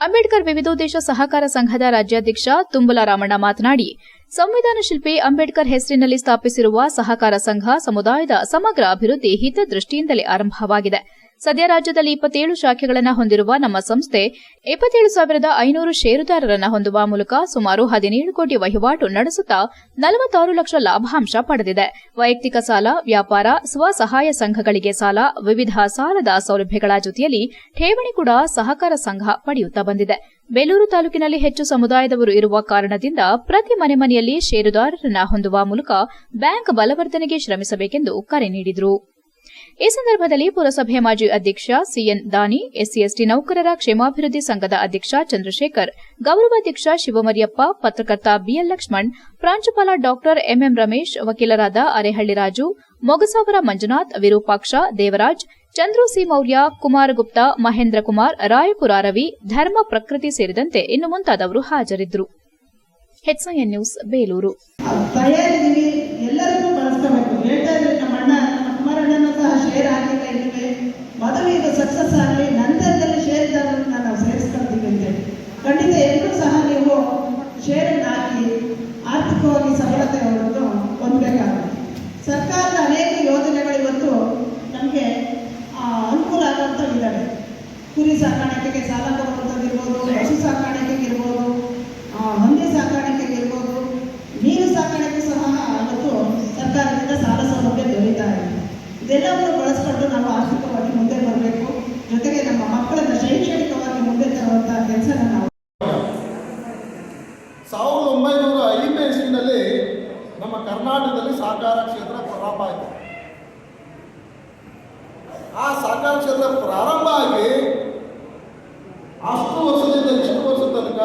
ಅಂಬೇಡ್ಕರ್ ವಿವಿಧೋದ್ದೇಶ ಸಹಕಾರ ಸಂಘದ ರಾಜ್ಯಾಧ್ಯಕ್ಷ ತುಂಬಲ ರಾಮಣ್ಣ ಮಾತನಾಡಿ ಸಂವಿಧಾನ ಶಿಲ್ಪಿ ಅಂಬೇಡ್ಕರ್ ಹೆಸರಿನಲ್ಲಿ ಸ್ಥಾಪಿಸಿರುವ ಸಹಕಾರ ಸಂಘ ಸಮುದಾಯದ ಸಮಗ್ರ ಅಭಿವೃದ್ಧಿ ಹಿತದೃಷ್ಟಿಯಿಂದಲೇ ಆರಂಭವಾಗಿದೆ. ಸದ್ಯ ರಾಜ್ಯದಲ್ಲಿ ಇಪ್ಪತ್ತೇಳು ಶಾಖೆಗಳನ್ನು ಹೊಂದಿರುವ ನಮ್ಮ ಸಂಸ್ಥೆ ಇಪ್ಪತ್ತೇಳು ಸಾವಿರದ ಐನೂರು ಷೇರುದಾರರನ್ನು ಹೊಂದುವ ಮೂಲಕ ಸುಮಾರು ಹದಿನೇಳು ಕೋಟಿ ವಹಿವಾಟು ನಡೆಸುತ್ತಾ ನಲವತ್ತಾರು ಲಕ್ಷ ಲಾಭಾಂಶ ಪಡೆದಿದೆ. ವೈಯಕ್ತಿಕ ಸಾಲ, ವ್ಯಾಪಾರ ಸ್ವಸಹಾಯ ಸಂಘಗಳಿಗೆ ಸಾಲ, ವಿವಿಧ ಸಾಲದ ಸೌಲಭ್ಯಗಳ ಜೊತೆಯಲ್ಲಿ ಠೇವಣಿ ಕೂಡ ಸಹಕಾರ ಸಂಘ ಪಡೆಯುತ್ತಾ ಬಂದಿದೆ. ಬೇಲೂರು ತಾಲೂಕಿನಲ್ಲಿ ಹೆಚ್ಚು ಸಮುದಾಯದವರು ಇರುವ ಕಾರಣದಿಂದ ಪ್ರತಿ ಮನೆ ಮನೆಯಲ್ಲಿ ಷೇರುದಾರರನ್ನ ಹೊಂದುವ ಮೂಲಕ ಬ್ಯಾಂಕ್ ಬಲವರ್ಧನೆಗೆ ಶ್ರಮಿಸಬೇಕೆಂದು ಕರೆ ನೀಡಿದರು. ಈ ಸಂದರ್ಭದಲ್ಲಿ ಪುರಸಭೆ ಮಾಜಿ ಅಧ್ಯಕ್ಷ ಸಿಎನ್ ದಾನಿ, ಎಸ್ಸಿಎಸ್ಟಿ ನೌಕರರ ಕ್ಷೇಮಾಭಿವೃದ್ಧಿ ಸಂಘದ ಅಧ್ಯಕ್ಷ ಚಂದ್ರಶೇಖರ್, ಗೌರವಾಧ್ಯಕ್ಷ ಶಿವಮರಿಯಪ್ಪ, ಪತ್ರಕರ್ತ ಬಿಎಲ್ ಲಕ್ಷ್ಮಣ್, ಪ್ರಾಂಶುಪಾಲ ಡಾಕ್ಟರ್ ಎಂಎಂ ರಮೇಶ್, ವಕೀಲರಾದ ಅರೆಹಳ್ಳಿ ರಾಜು, ಮೊಗಸಾವರ ಮಂಜುನಾಥ್, ವಿರೂಪಾಕ್ಷ, ದೇವರಾಜ್, ಚಂದ್ರು ಸಿ ಮೌರ್ಯ ಕುಮಾರಗುಪ್ತ ಮಹೇಂದ್ರ ಕುಮಾರ್, ರಾಯಪುರ ರವಿ, ಧರ್ಮ ಪ್ರಕೃತಿ ಸೇರಿದಂತೆ ಇನ್ನು ಮುಂತಾದವರು ಹಾಜರಿದ್ದರು ಹೆಚ್ಐಎನ್ ನ್ಯೂಸ್ ಬೇಲೂರು ತಯಾರಿದ್ದೀವಿ ಎಲ್ಲರಿಗೂ ಬಳಸ್ಕೋಬೇಕು ಹೇಳ್ತಾ ಇದ್ರೆ ನಮ್ಮ ಅಣ್ಣ ನಮ್ಮ ಕುಮಾರಣ್ಣನೂ ಸಹ ಶೇರ್ ಆಗಿಲ್ಲ ಇಲ್ಲಿಗೆ ಮೊದಲು ಇದು ಸಕ್ಸಸ್ ಆಗಲಿ ನಂತರದಲ್ಲಿ ಶೇರ್ದಾರರನ್ನ ನಾವು ಸೇರಿಸ್ಕೊಳ್ತೀವಿ ಅಂತೇಳಿ ಖಂಡಿತ ಎಲ್ಲರೂ ಸಹ ನೀವು ಶೇರನ್ನು ಹಾಕಿ ಆರ್ಥಿಕವಾಗಿ ಸಬಲತೆ ಅವರನ್ನು ಹೊಂದಬೇಕಾಗುತ್ತೆ ಸರ್ಕಾರದ ಅನೇಕ ಯೋಜನೆಗಳು ಇವತ್ತು ನಮಗೆ ಅನುಕೂಲ ಆಗುವಂಥವಿದ್ದಾವೆ ಕುರಿ ಸಾಕಾಣಿಕೆಗೆ ಸಾಲ ಕೊಡುವಂಥದ್ದಿರ್ಬೋದು ಹಸು ಸಾಕಾಣಿಕೆಗೆ ಇರ್ಬೋದು ಆ, ಹಂದಿ ಸಾಕಾಣಿಕೆಗೆ ಇರ್ಬೋದು ಮೀನು ಸಾಕಾಣಿಕೆ ಸಹ ಇವತ್ತು ಸರ್ಕಾರದಿಂದ ಸಾಲ ಸೌಲಭ್ಯ ದೊರೀತಾ ಇದೆ ಇದೆಲ್ಲವನ್ನು ಬಳಸ್ಕೊಂಡು ನಾವು ಆರ್ಥಿಕವಾಗಿ ಮುಂದೆ ಬರಬೇಕು ಜೊತೆಗೆ ನಮ್ಮ ಮಕ್ಕಳನ್ನ ಶೈಕ್ಷಣಿಕವಾಗಿ ಮುಂದೆ ತರುವಂಥ ಕೆಲಸನ ನಾವು ಸಾವಿರದ ಒಂಬೈನೂರ ಐದನೇ ಇಸ್ವಿನಲ್ಲಿ ನಮ್ಮ ಕರ್ನಾಟಕದಲ್ಲಿ ಸಹಕಾರ ಕ್ಷೇತ್ರ ಪ್ರಾರಂಭ ಆಯಿತು ಆ ಸಹಕಾರ ಕ್ಷೇತ್ರ ಪ್ರಾರಂಭ ಆಗಿ ಅಷ್ಟು ವರ್ಷದಿಂದ ಇಷ್ಟು ವರ್ಷದ ತನಕ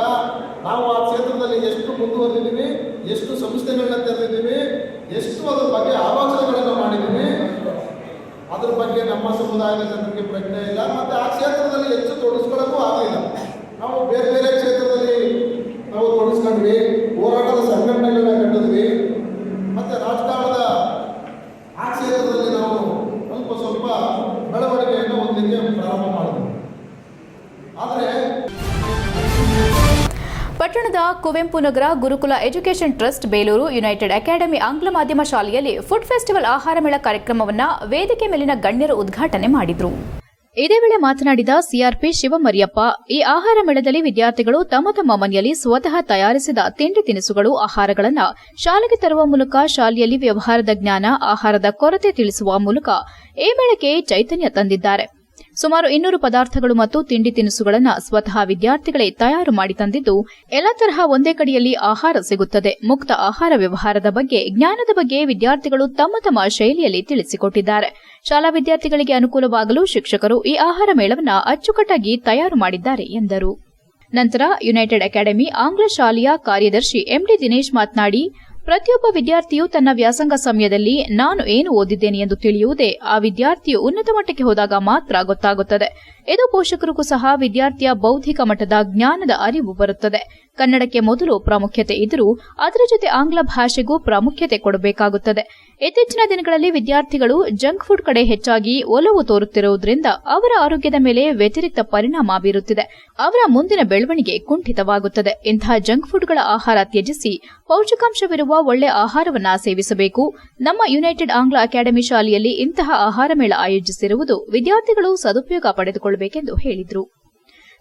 ನಾವು ಆ ಕ್ಷೇತ್ರದಲ್ಲಿ ಎಷ್ಟು ಮುಂದುವರೆದಿದ್ದೀವಿ ಎಷ್ಟು ಸಂಸ್ಥೆಗಳನ್ನ ತೆರೆದಿದ್ದೀವಿ ಎಷ್ಟು ಅದ್ರ ಬಗ್ಗೆ ಆಲೋಚನೆಗಳನ್ನು ಮಾಡಿದ್ದೀವಿ ಅದ್ರ ಬಗ್ಗೆ ನಮ್ಮ ಸಮುದಾಯದ ಜನರಿಗೆ ಪ್ರಜ್ಞೆ ಇಲ್ಲ ಮತ್ತು ಆ ಕ್ಷೇತ್ರದಲ್ಲಿ ಹೆಚ್ಚು ತೊಡಗಿಸ್ಕೊಳ್ಳೋಕ್ಕೂ ಆಗಲಿಲ್ಲ ನಾವು ಬೇರೆ ಬೇರೆ ಕ್ಷೇತ್ರದಲ್ಲಿ ನಾವು ಹೋರಾಟದ ಸಂಘಟನೆಗಳನ್ನ ಕಟ್ಟಿದ್ವಿ ಮತ್ತೆ ರಾಜಕಾರಣದ ಆ ಕ್ಷೇತ್ರದಲ್ಲಿ ನಾವು ಸ್ವಲ್ಪ ಸ್ವಲ್ಪ ಬೆಳವಣಿಗೆಯನ್ನು ಹೊಂದಲಿಕ್ಕೆ ಪ್ರಾರಂಭ ಮಾಡಿದ್ವಿ. ಆದರೆ ಪಟ್ಟಣದ Kuvempu Nagar Gurukula education trust Belur united academy ಆಂಗ್ಲ ಮಾಧ್ಯಮ ಶಾಲೆಯಲ್ಲಿ ಫುಡ್ ಫೆಸ್ಟಿವಲ್ ಆಹಾರ ಮೇಳ ಕಾರ್ಯಕ್ರಮವನ್ನು ವೇದಿಕೆ ಮೇಲಿನ ಗಣ್ಯರು ಉದ್ಘಾಟನೆ ಮಾಡಿದರು. ಇದೇ ವೇಳೆ ಮಾತನಾಡಿದ ಸಿಆರ್ಪಿ ಶಿವಮರಿಯಪ್ಪ, ಈ ಆಹಾರ ಮೇಳದಲ್ಲಿ ವಿದ್ಯಾರ್ಥಿಗಳು ತಮ್ಮ ತಮ್ಮ ಮನೆಯಲ್ಲಿ ಸ್ವತಃ ತಯಾರಿಸಿದ ತಿಂಡಿ ತಿನಿಸುಗಳು, ಆಹಾರಗಳನ್ನು ಶಾಲೆಗೆ ತರುವ ಮೂಲಕ ಶಾಲೆಯಲ್ಲಿ ವ್ಯವಹಾರದ ಜ್ಞಾನ, ಆಹಾರದ ಕೊರತೆ ತಿಳಿಸುವ ಮೂಲಕ ಈ ಮೇಳಕ್ಕೆ ಚೈತನ್ಯ ತಂದಿದ್ದಾರೆ. ಸುಮಾರು ಇನ್ನೂರು ಪದಾರ್ಥಗಳು ಮತ್ತು ತಿಂಡಿ ತಿನಿಸುಗಳನ್ನು ಸ್ವತಃ ವಿದ್ಯಾರ್ಥಿಗಳೇ ತಯಾರು ಮಾಡಿ ತಂದಿದ್ದು, ಎಲ್ಲ ತರಹ ಒಂದೇ ಕಡೆಯಲ್ಲಿ ಆಹಾರ ಸಿಗುತ್ತದೆ. ಮುಕ್ತ ಆಹಾರ ವ್ಯವಹಾರದ ಬಗ್ಗೆ, ಜ್ಞಾನದ ಬಗ್ಗೆ ವಿದ್ಯಾರ್ಥಿಗಳು ತಮ್ಮ ತಮ್ಮ ಶೈಲಿಯಲ್ಲಿ ತಿಳಿಸಿಕೊಟ್ಟಿದ್ದಾರೆ. ಶಾಲಾ ವಿದ್ಯಾರ್ಥಿಗಳಿಗೆ ಅನುಕೂಲವಾಗಲು ಶಿಕ್ಷಕರು ಈ ಆಹಾರ ಮೇಳವನ್ನು ಅಚ್ಚುಕಟ್ಟಾಗಿ ತಯಾರು ಮಾಡಿದ್ದಾರೆ ಎಂದರು. ನಂತರ ಯುನೈಟೆಡ್ ಅಕಾಡೆಮಿ ಆಂಗ್ಲ ಶಾಲೆಯ ಕಾರ್ಯದರ್ಶಿ ಎಂಡಿ ದಿನೇಶ್ ಮಾತನಾಡಿ ಪ್ರತಿಯೊಬ್ಬ ವಿದ್ಯಾರ್ಥಿಯು ತನ್ನ ವ್ಯಾಸಂಗ ಸಮಯದಲ್ಲಿ, ನಾನು ಏನು ಓದಿದ್ದೇನೆ ಎಂದು ತಿಳಿಯುವುದೇ, ಆ ವಿದ್ಯಾರ್ಥಿಯು ಉನ್ನತ ಮಟ್ಟಕ್ಕೆ ಹೋದಾಗ ಮಾತ್ರ ಗೊತ್ತಾಗುತ್ತದೆ. ಇದು ಪೋಷಕರಿಗೂ ಸಹ ವಿದ್ಯಾರ್ಥಿಯ ಬೌದ್ಧಿಕ ಮಟ್ಟದ ಜ್ಞಾನದ ಅರಿವು ಬರುತ್ತದೆ. ಕನ್ನಡಕ್ಕೆ ಮೊದಲು ಪ್ರಾಮುಖ್ಯತೆ ಇದ್ದರೂ ಅದರ ಜೊತೆ ಆಂಗ್ಲ ಭಾಷೆಗೂ ಪ್ರಾಮುಖ್ಯತೆ ಕೊಡಬೇಕಾಗುತ್ತದೆ. ಇತ್ತೀಚಿನ ದಿನಗಳಲ್ಲಿ ವಿದ್ಯಾರ್ಥಿಗಳು ಜಂಕ್ ಫುಡ್ ಕಡೆ ಹೆಚ್ಚಾಗಿ ಒಲವು ತೋರುತ್ತಿರುವುದರಿಂದ ಅವರ ಆರೋಗ್ಯದ ಮೇಲೆ ವ್ಯತಿರಿಕ್ತ ಪರಿಣಾಮ ಬೀರುತ್ತಿದೆ. ಅವರ ಮುಂದಿನ ಬೆಳವಣಿಗೆ ಕುಂಠಿತವಾಗುತ್ತದೆ. ಇಂತಹ ಜಂಕ್ ಫುಡ್ಗಳ ಆಹಾರ ತ್ಯಜಿಸಿ ಪೌಷ್ಟಿಕಾಂಶವಿರುವ ಒಳ್ಳೆ ಆಹಾರವನ್ನ ಸೇವಿಸಬೇಕು. ನಮ್ಮ ಯುನೈಟೆಡ್ ಆಂಗ್ಲ ಅಕಾಡೆಮಿ ಶಾಲೆಯಲ್ಲಿ ಇಂತಹ ಆಹಾರ ಮೇಳ ಆಯೋಜಿಸಿರುವುದು ವಿದ್ಯಾರ್ಥಿಗಳು ಸದುಪಯೋಗ ಪಡೆದುಕೊಳ್ಳಬೇಕೆಂದು ಹೇಳಿದರು.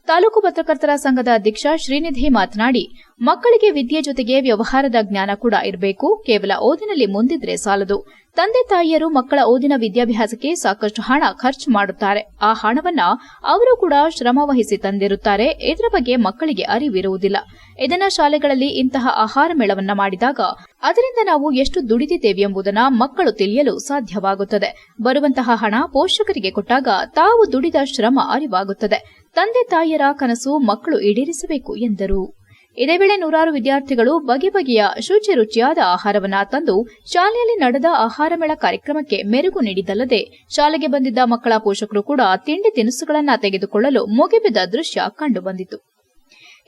ತಾಲೂಕು ಪತ್ರಕರ್ತರ ಸಂಘದ ಅಧ್ಯಕ್ಷ ಶ್ರೀನಿಧಿ ಮಾತನಾಡಿ, ಮಕ್ಕಳಿಗೆ ವಿದ್ಯೆ ಜೊತೆಗೆ ವ್ಯವಹಾರದ ಜ್ಞಾನ ಕೂಡ ಇರಬೇಕು. ಕೇವಲ ಓದಿನಲ್ಲಿ ಮುಂದಿದ್ರೆ ಸಾಲದು. ತಂದೆ ತಾಯಿಯರು ಮಕ್ಕಳ ಓದಿನ ವಿದ್ಯಾಭ್ಯಾಸಕ್ಕೆ ಸಾಕಷ್ಟು ಹಣ ಖರ್ಚು ಮಾಡುತ್ತಾರೆ. ಆ ಹಣವನ್ನ ಅವರು ಕೂಡ ಶ್ರಮವಹಿಸಿ ತಂದಿರುತ್ತಾರೆ. ಇದರ ಬಗ್ಗೆ ಮಕ್ಕಳಿಗೆ ಅರಿವಿರುವುದಿಲ್ಲ. ಇದನ್ನ ಶಾಲೆಗಳಲ್ಲಿ ಇಂತಹ ಆಹಾರ ಮೇಳವನ್ನ ಮಾಡಿದಾಗ ಅದರಿಂದ ನಾವು ಎಷ್ಟು ದುಡಿದಿದ್ದೇವೆ ಎಂಬುದನ್ನ ಮಕ್ಕಳು ತಿಳಿಯಲು ಸಾಧ್ಯವಾಗುತ್ತದೆ. ಬರುವಂತಹ ಹಣ ಪೋಷಕರಿಗೆ ಕೊಟ್ಟಾಗ ತಾವು ದುಡಿದ ಶ್ರಮ ಅರಿವಾಗುತ್ತದೆ. ತಂದೆ ತಾಯಿಯರ ಕನಸು ಮಕ್ಕಳು ಈಡೇರಿಸಬೇಕು ಎಂದರು. ಇದೇ ವೇಳೆ ನೂರಾರು ವಿದ್ಯಾರ್ಥಿಗಳು ಬಗೆ ಬಗೆಯ ಶುಚಿ ರುಚಿಯಾದ ಆಹಾರವನ್ನ ತಂದು ಶಾಲೆಯಲ್ಲಿ ನಡೆದ ಆಹಾರ ಮೇಳ ಕಾರ್ಯಕ್ರಮಕ್ಕೆ ಮೆರುಗು ನೀಡಿದ್ದಲ್ಲದೆ ಶಾಲೆಗೆ ಬಂದಿದ್ದ ಮಕ್ಕಳ ಪೋಷಕರು ಕೂಡ ತಿಂಡಿ ತಿನಿಸುಗಳನ್ನು ತೆಗೆದುಕೊಳ್ಳಲು ಮುಗಿಬಿದ್ದ ದೃಶ್ಯ ಕಂಡುಬಂದಿತು.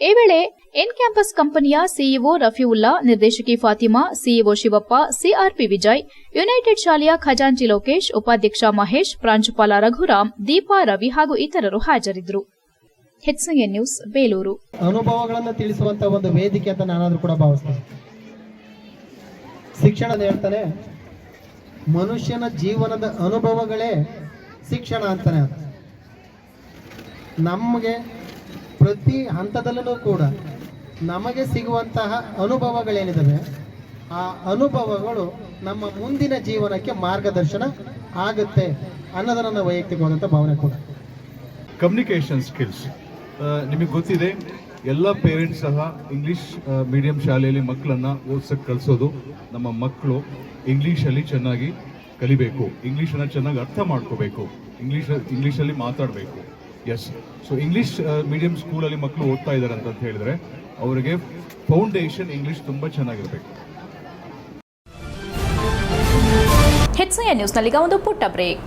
ಈ ವೇಳೆ ಎನ್ ಕ್ಯಾಂಪಸ್ ಕಂಪನಿಯ ಸಿಇಒ ರಫಿವುಲ್ಲಾ, ನಿರ್ದೇಶಕಿ Fatima, CEO Shivappa, CRP Vijay, united ಶಾಲೆಯ ಖಜಾಂಚಿ ಲೋಕೇಶ್, ಉಪಾಧ್ಯಕ್ಷ ಮಹೇಶ್, ಪ್ರಾಂಶುಪಾಲ ರಘುರಾಮ್, ದೀಪಾ ರವಿ ಹಾಗೂ ಇತರರು ಹಾಜರಿದ್ದರು. HCN news Belur. ಅನುಭವಗಳನ್ನು ತಿಳಿಸುವಂತ ಒಂದು ವೇದಿಕೆ ಅಂತ ನಾನಾದ್ರೂ ಕೂಡ ಭಾವಿಸ್ತೇನೆ. ಶಿಕ್ಷಣ ಹೇಳ್ತಾನೆ ಮನುಷ್ಯನ ಜೀವನದ ಅನುಭವಗಳೇ ಶಿಕ್ಷಣ ಅಂತಾನೆ ಅದು. ನಮಗೆ ಪ್ರತಿ ಹಂತದಲ್ಲೂ ಕೂಡ ನಮಗೆ ಸಿಗುವಂತಹ ಅನುಭವಗಳೇನಿದ್ದಾವೆ ಆ ಅನುಭವಗಳು ನಮ್ಮ ಮುಂದಿನ ಜೀವನಕ್ಕೆ ಮಾರ್ಗದರ್ಶನ ಆಗುತ್ತೆ ಅನ್ನೋದು ನನ್ನ ವೈಯಕ್ತಿಕವಾದಂಥ ಭಾವನೆ ಕೂಡ. ಕಮ್ಯುನಿಕೇಷನ್ ಸ್ಕಿಲ್ಸ್ ನಿಮಗೆ ಗೊತ್ತಿದೆ, ಎಲ್ಲ ಪೇರೆಂಟ್ಸ್ ಸಹ ಇಂಗ್ಲೀಷ್ ಮೀಡಿಯಂ ಶಾಲೆಯಲ್ಲಿ ಮಕ್ಕಳನ್ನು ಓದ್ಸಕ್ಕೆ ಕಳಿಸೋದು ನಮ್ಮ ಮಕ್ಕಳು ಇಂಗ್ಲೀಷಲ್ಲಿ ಚೆನ್ನಾಗಿ ಕಲಿಬೇಕು. ಇಂಗ್ಲೀಷನ್ನು ಚೆನ್ನಾಗಿ ಅರ್ಥ ಮಾಡ್ಕೋಬೇಕು. ಇಂಗ್ಲೀಷ್ ಇಂಗ್ಲೀಷಲ್ಲಿ ಮಾತಾಡಬೇಕು. ಎಸ್ ಸೊ ಇಂಗ್ಲೀಷ್ ಮೀಡಿಯಂ ಸ್ಕೂಲಲ್ಲಿ ಮಕ್ಕಳು ಓದ್ತಾ ಇದ್ದಾರೆ ಅಂತ ಹೇಳಿದ್ರೆ, ಅವರಿಗೆ ಫೌಂಡೇಶನ್ ಇಂಗ್ಲೀಷ್ ತುಂಬ ಚೆನ್ನಾಗಿರಬೇಕು. ಹೆಚ್ಚಿನ ನ್ಯೂಸ್ನಲ್ಲಿಗ ಒಂದು ಪುಟ್ಟ ಬ್ರೇಕ್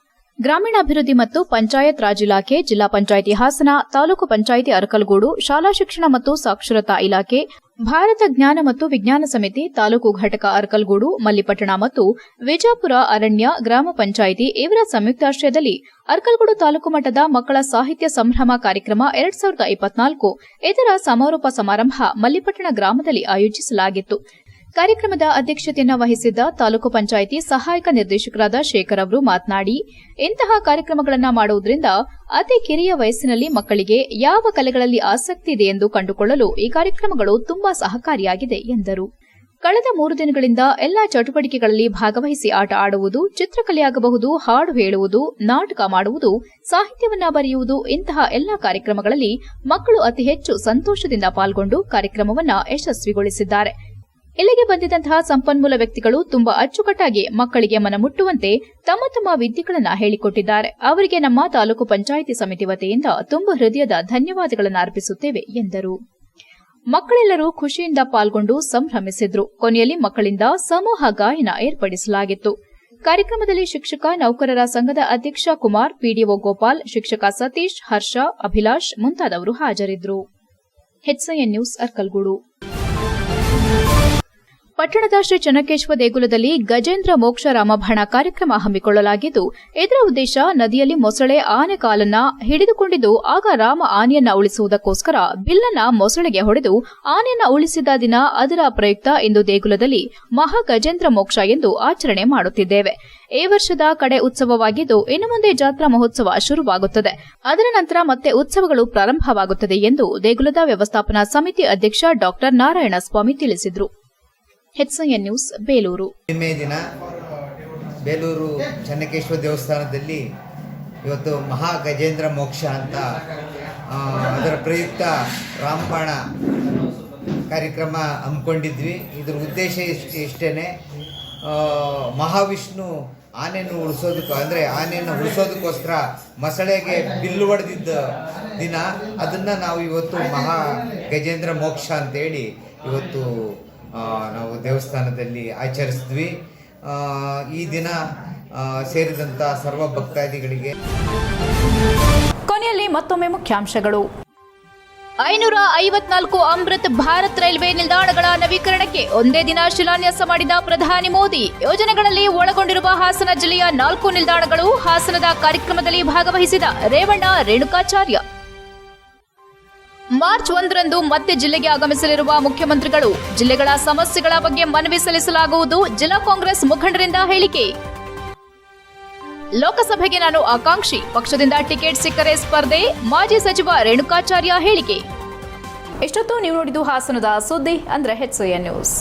ಗ್ರಾಮೀಣಾಭಿವೃದ್ಧಿ ಮತ್ತು ಪಂಚಾಯತ್ ರಾಜ್ ಇಲಾಖೆ, ಜಿಲ್ಲಾ ಪಂಚಾಯಿತಿ ಹಾಸನ, ತಾಲೂಕು ಪಂಚಾಯಿತಿ ಅರಕಲಗೂಡು, ಶಾಲಾ ಶಿಕ್ಷಣ ಮತ್ತು ಸಾಕ್ಷರತಾ ಇಲಾಖೆ, ಭಾರತ ಜ್ಞಾನ ಮತ್ತು ವಿಜ್ಞಾನ ಸಮಿತಿ, ತಾಲೂಕು ಘಟಕ ಅರಕಲಗೂಡು, ಮಲ್ಲಿಪಟ್ಟಣ ಮತ್ತು ವಿಜಾಪುರ ಅರಣ್ಯ ಗ್ರಾಮ ಪಂಚಾಯಿತಿ ಇವರ ಸಂಯುಕ್ತಾಶ್ರಯದಲ್ಲಿ ಅರಕಲಗೂಡು ತಾಲೂಕು ಮಟ್ಟದ ಮಕ್ಕಳ ಸಾಹಿತ್ಯ ಸಂಭ್ರಮ ಕಾರ್ಯಕ್ರಮ ಎರಡ್ ಸಾವಿರದ ಇಪ್ಪತ್ನಾಲ್ಕು, ಇದರ ಸಮಾರೋಪ ಸಮಾರಂಭ ಮಲ್ಲಿಪಟ್ಟಣ ಗ್ರಾಮದಲ್ಲಿ ಆಯೋಜಿಸಲಾಗಿತ್ತು. ಕಾರ್ಯಕ್ರಮದ ಅಧ್ಯಕ್ಷತೆಯನ್ನು ವಹಿಸಿದ್ದ ತಾಲೂಕು ಪಂಚಾಯಿತಿ ಸಹಾಯಕ ನಿರ್ದೇಶಕರಾದ ಶೇಖರ್ ಅವರು ಮಾತನಾಡಿ, ಇಂತಹ ಕಾರ್ಯಕ್ರಮಗಳನ್ನು ಮಾಡುವುದರಿಂದ ಅತಿ ಕಿರಿಯ ವಯಸ್ಸಿನಲ್ಲಿ ಮಕ್ಕಳಿಗೆ ಯಾವ ಕಲೆಗಳಲ್ಲಿ ಆಸಕ್ತಿ ಇದೆ ಎಂದು ಕಂಡುಕೊಳ್ಳಲು ಈ ಕಾರ್ಯಕ್ರಮಗಳು ತುಂಬಾ ಸಹಕಾರಿಯಾಗಿದೆ ಎಂದರು. ಕಳೆದ ಮೂರು ದಿನಗಳಿಂದ ಎಲ್ಲಾ ಚಟುವಟಿಕೆಗಳಲ್ಲಿ ಭಾಗವಹಿಸಿ ಆಟ ಆಡುವುದು, ಚಿತ್ರಕಲೆಯಾಗಬಹುದು, ಹಾಡು ಹೇಳುವುದು, ನಾಟಕ ಮಾಡುವುದು, ಸಾಹಿತ್ಯವನ್ನ ಬರೆಯುವುದು ಇಂತಹ ಎಲ್ಲಾ ಕಾರ್ಯಕ್ರಮಗಳಲ್ಲಿ ಮಕ್ಕಳು ಅತಿ ಹೆಚ್ಚು ಸಂತೋಷದಿಂದ ಪಾಲ್ಗೊಂಡು ಕಾರ್ಯಕ್ರಮವನ್ನು ಯಶಸ್ವಿಗೊಳಿಸಿದ್ದಾರೆ. ಇಲ್ಲಿಗೆ ಬಂದಿದ್ದಂತಹ ಸಂಪನ್ಮೂಲ ವ್ಯಕ್ತಿಗಳು ತುಂಬಾ ಅಚ್ಚುಕಟ್ಟಾಗಿ ಮಕ್ಕಳಿಗೆ ಮನಮುಟ್ಟುವಂತೆ ತಮ್ಮ ತಮ್ಮ ವಿದ್ಯೆಗಳನ್ನು ಹೇಳಿಕೊಟ್ಟಿದ್ದಾರೆ. ಅವರಿಗೆ ನಮ್ಮ ತಾಲೂಕು ಪಂಚಾಯಿತಿ ಸಮಿತಿ ವತಿಯಿಂದ ತುಂಬಾ ಹೃದಯದ ಧನ್ಯವಾದಗಳನ್ನು ಅರ್ಪಿಸುತ್ತೇವೆ ಎಂದರು. ಮಕ್ಕಳೆಲ್ಲರೂ ಖುಷಿಯಿಂದ ಪಾಲ್ಗೊಂಡು ಸಂಭ್ರಮಿಸಿದ್ರು. ಕೊನೆಯಲ್ಲಿ ಮಕ್ಕಳಿಂದ ಸಮೂಹ ಗಾಯನ ಏರ್ಪಡಿಸಲಾಗಿತ್ತು. ಕಾರ್ಯಕ್ರಮದಲ್ಲಿ ಶಿಕ್ಷಕ, ನೌಕರರ ಸಂಘದ ಅಧ್ಯಕ್ಷ ಕುಮಾರ್, ಪಿಡಿಒ ಗೋಪಾಲ್, ಶಿಕ್ಷಕ ಸತೀಶ್, ಹರ್ಷ, ಅಭಿಲಾಷ್ ಮುಂತಾದವರು ಹಾಜರಿದ್ದರು. ಪಟ್ಟಣದ ಶ್ರೀ ಚನ್ನಕೇಶ್ವ ದೇಗುಲದಲ್ಲಿ ಗಜೇಂದ್ರ ಮೋಕ್ಷ ರಾಮಭರಣ ಕಾರ್ಯಕ್ರಮ ಹಮ್ಮಿಕೊಳ್ಳಲಾಗಿದ್ದು, ಇದರ ಉದ್ದೇಶ ನದಿಯಲ್ಲಿ ಮೊಸಳೆ ಆನೆ ಕಾಲನ್ನ ಹಿಡಿದುಕೊಂಡಿದ್ದು, ಆಗ ರಾಮ ಆನೆಯನ್ನ ಉಳಿಸುವುದಕ್ಕೋಸ್ಕರ ಬಿಲ್ಲನ್ನ ಮೊಸಳೆಗೆ ಹೊಡೆದು ಆನೆಯನ್ನ ಉಳಿಸಿದ ದಿನ ಅದರ ಪ್ರಯುಕ್ತ ಇಂದು ದೇಗುಲದಲ್ಲಿ ಮಹಾ ಗಜೇಂದ್ರ ಮೋಕ್ಷ ಎಂದು ಆಚರಣೆ ಮಾಡುತ್ತಿದ್ದೇವೆ. ಈ ವರ್ಷದ ಕಡೆ ಉತ್ಸವವಾಗಿದ್ದು, ಇನ್ನು ಮುಂದೆ ಜಾತ್ರಾ ಮಹೋತ್ಸವ ಶುರುವಾಗುತ್ತದೆ. ಅದರ ನಂತರ ಮತ್ತೆ ಉತ್ಸವಗಳು ಪ್ರಾರಂಭವಾಗುತ್ತದೆ ಎಂದು ದೇಗುಲದ ವ್ಯವಸ್ಥಾಪನಾ ಸಮಿತಿ ಅಧ್ಯಕ್ಷ ಡಾ ನಾರಾಯಣಸ್ವಾಮಿ ತಿಳಿಸಿದರು. HIN news, Belur. ಹುಣ್ಣಿಮೆ ದಿನ ಬೇಲೂರು ಚನ್ನಕೇಶ್ವರ ದೇವಸ್ಥಾನದಲ್ಲಿ ಇವತ್ತು ಮಹಾ ಗಜೇಂದ್ರ ಮೋಕ್ಷ ಅಂತ ಅದರ ಪ್ರಯುಕ್ತ ರಾಮಬಾಣ ಕಾರ್ಯಕ್ರಮ ಹಮ್ಮಿಕೊಂಡಿದ್ವಿ. ಇದ್ರ ಉದ್ದೇಶ ಇಷ್ಟ ಇಷ್ಟೇ ಮಹಾವಿಷ್ಣು ಆನೆಯನ್ನು ಉಳಿಸೋದಕ್ಕೆ ಅಂದರೆ ಆನೆಯನ್ನು ಉಳಿಸೋದಕ್ಕೋಸ್ಕರ ಮಸಳೆಗೆ ಬಿಲ್ಲು ಹೊಡೆದಿದ್ದ ದಿನ, ಅದನ್ನು ನಾವು ಇವತ್ತು ಮಹಾ ಗಜೇಂದ್ರ ಮೋಕ್ಷ ಅಂತೇಳಿ ಇವತ್ತು ನಾವು ದೇವಸ್ಥಾನದಲ್ಲಿ ಆಚರಿಸಿದ್ವಿ. ಆ, ಈ ದಿನ ಸೇರಿದಂತ ಸೇರಿದಂಥ ಸರ್ವ ಭಕ್ತಾದಿಗಳಿಗೆ ಕೊನೆಯಲ್ಲಿ ಮತ್ತೊಮ್ಮೆ ಮುಖ್ಯಾಂಶಗಳು. ಐನೂರ ಐವತ್ನಾಲ್ಕು ಅಮೃತ್ ಭಾರತ್ ರೈಲ್ವೆ ನಿಲ್ದಾಣಗಳ ನವೀಕರಣಕ್ಕೆ ಒಂದೇ ದಿನ ಶಿಲಾನ್ಯಾಸ ಮಾಡಿದ ಪ್ರಧಾನಿ ಮೋದಿ. ಯೋಜನೆಗಳಲ್ಲಿ ಒಳಗೊಂಡಿರುವ ಹಾಸನ ಜಿಲ್ಲೆಯ ನಾಲ್ಕು ನಿಲ್ದಾಣಗಳು ಹಾಸನದ ಕಾರ್ಯಕ್ರಮದಲ್ಲಿ ಭಾಗವಹಿಸಿದ ರೇವಣ್ಣ ರೇಣುಕಾಚಾರ್ಯ. ಮಾರ್ಚ್ ಒಂದರಂದು ಮತ್ತೆ ಜಿಲ್ಲೆಗೆ ಆಗಮಿಸಲಿರುವ ಮುಖ್ಯಮಂತ್ರಿಗಳು ಜಿಲ್ಲೆಗಳ ಸಮಸ್ಯೆಗಳ ಬಗ್ಗೆ ಮನವಿ ಸಲ್ಲಿಸಲಾಗುವುದು. ಜಿಲ್ಲಾ ಕಾಂಗ್ರೆಸ್ ಮುಖಂಡರಿಂದ ಹೇಳಿಕೆ. ಲೋಕಸಭೆಗೆ ನಾನು ಆಕಾಂಕ್ಷಿ. ಪಕ್ಷದಿಂದ ಟಿಕೆಟ್ ಸಿಕ್ಕರೆ ಸ್ಪರ್ಧೆ. ಮಾಜಿ ಸಚಿವ ರೇಣುಕಾಚಾರ್ಯ ಹೇಳಿಕೆ. ಎಷ್ಟೊತ್ತು ನೀವು ನೋಡಿದ್ದು ಹಾಸನದ ಸುದ್ದಿ ಅಂದ್ರೆ ಹೆಚ್ ನ್ಯೂಸ್